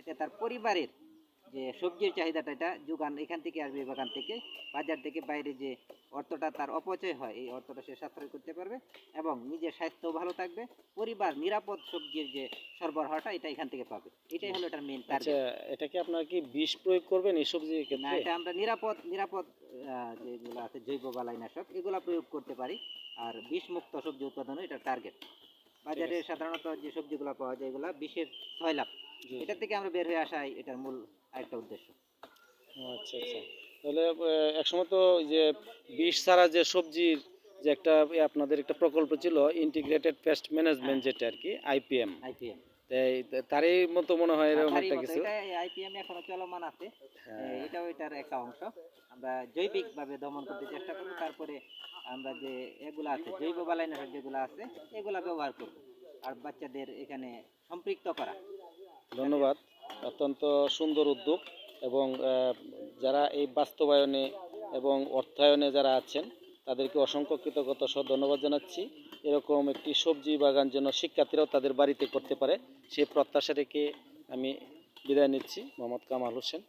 এতে তার পরিবারের যে সবজির চাহিদাটা এটা যোগান এখান থেকে আসবে বাগান থেকে বাজার থেকে বাইরে যে অর্থটা তার অপচয় হয় এই অর্থটা সে সাশ্রয় করতে পারবে এবং নিজের স্বাস্থ্য ভালো থাকবে পরিবার নিরাপদ সবজির যে সরবরাহটা এটা এখান থেকে পাবে। এটাই হলো এটার মেন আচ্ছা টার্গেট এটা কি আপনারা কি বিষ প্রয়োগ করবেন এই সবজির না এটা আমরা নিরাপদ নিরাপদ যেগুলো আছে জৈব বালাইনাশক এগুলো প্রয়োগ করতে পারি। আর বিষ মুক্ত সবজি উৎপাদনও এটা টার্গেট বাজারে সাধারণত যে সবজিগুলো পাওয়া যায় এগুলো বিষের ছয়লাভ জি। এটা থেকে আমরা বের হয়ে আসাই এটার মূল আরেকটা উদ্দেশ্য। ও, আচ্ছা আচ্ছা। তাহলে এক একসময় তো যে বিষ ছাড়া যে সবজির যে একটা আপনাদের একটা প্রকল্প ছিল ইন্টিগ্রেটেড পেস্ট ম্যানেজমেন্ট যেটা আর কি আইপিএম আইপিএম তারই মতো মনে হয় এরকম একটা কিছু? আইপিএম এখনও চলমান আছে। হ্যাঁ। এটাও এটার একটা অংশ। আমরা জৈবিক ভাবে দমন করতে চেষ্টা করব তারপরে আমরা যে এগুলো আছে জৈব বালাইনাশক যেগুলো আছে এগুলা ব্যবহার করব। আর বাচ্চাদের এখানে সম্পৃক্ত করা। ধন্যবাদ। অত্যন্ত সুন্দর উদ্যোগ এবং যারা এই বাস্তবায়নে এবং অর্থায়নে যারা আছেন তাদেরকে অসংখ্য কৃতজ্ঞতা সহ ধন্যবাদ জানাচ্ছি। এরকম একটি সবজি বাগান যেন শিক্ষার্থীরাও তাদের বাড়িতে করতে পারে সেই প্রত্যাশা রেখে আমি বিদায় নিচ্ছি। মোহাম্মদ কামাল হোসেন।